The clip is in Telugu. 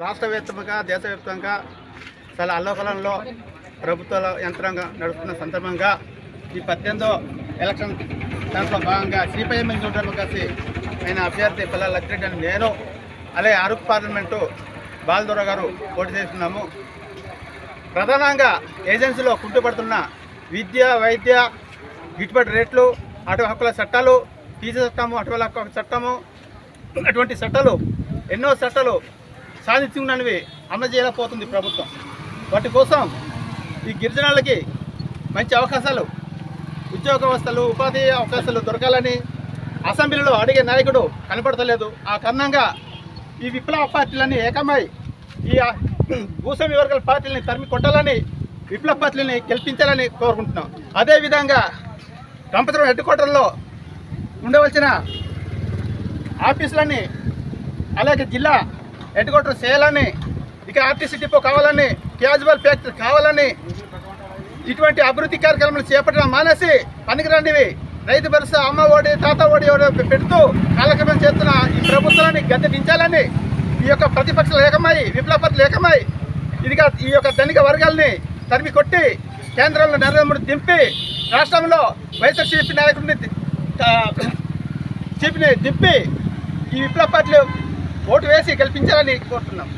రాష్ట్ర వ్యాప్తంగా దేశవ్యాప్తంగా చాలా అల్లకలంలో ప్రభుత్వ యంత్రాంగం నడుస్తున్న సందర్భంగా ఈ పద్దెనిమిదో ఎలక్షన్ దాంట్లో భాగంగా సిపిఐఎం కలిసి ఆయన అభ్యర్థి పిల్లల లక్ష్రెడ్డి అని నేను అలాగే అరకు పార్లమెంటు బాలదొర గారు పోటీ చేస్తున్నాము. ప్రధానంగా ఏజెన్సీలో కుంటుపడుతున్న విద్య వైద్య గిట్టుబాటు రేట్లు అటు హక్కుల చట్టాలు ఫీజు చట్టము అటువల హక్కుల చట్టము అటువంటి చట్టాలు ఎన్నో చట్టాలు సాధించుకున్నవి అమలు చేయలేకపోతుంది ప్రభుత్వం. వాటి కోసం ఈ గిరిజనులకి మంచి అవకాశాలు ఉద్యోగ వ్యవస్థలు ఉపాధి అవకాశాలు దొరకాలని అసెంబ్లీలో అడిగే నాయకుడు కనపడతలేదు. ఆ కారణంగా ఈ విప్లవ పార్టీలన్నీ ఏకమై ఈ భూస్వామి వర్గాల పార్టీలని తరిమి కొట్టాలని విప్లవ పార్టీలని గెలిపించాలని కోరుకుంటున్నాం. అదేవిధంగా కంపతరం హెడ్ క్వార్టర్లో ఉండవలసిన ఆఫీసులన్నీ అలాగే జిల్లా హెడ్ క్వార్టర్ చేయాలని ఇక ఆర్టీసీ డిపో కావాలని క్యాజువల్ ఫ్యాక్టరీ కావాలని ఇటువంటి అభివృద్ధి కార్యక్రమాలు చేపట్టడం మానేసి పనికిరండివి రైతు భరోసా అమ్మ ఓడి తాత ఓడి పెడుతూ కాలక్రమం చేస్తున్న ఈ ప్రభుత్వాన్ని గద్దె దించాలని ఈ యొక్క ప్రతిపక్షాలు ఏకమై విప్లవపతులు ఏకమై ఇదిగా ఈ యొక్క ధనిక వర్గాల్ని తరిమి కొట్టి కేంద్రంలో నరేంద్ర మోడీ దింపి రాష్ట్రంలో వైఎస్ఆర్సీపీ నాయకుడిని చీపిని దింపి ఈ విప్లవ పార్టీలు ఓటు వేసి గెలిపించాలని కోరుతున్నాం.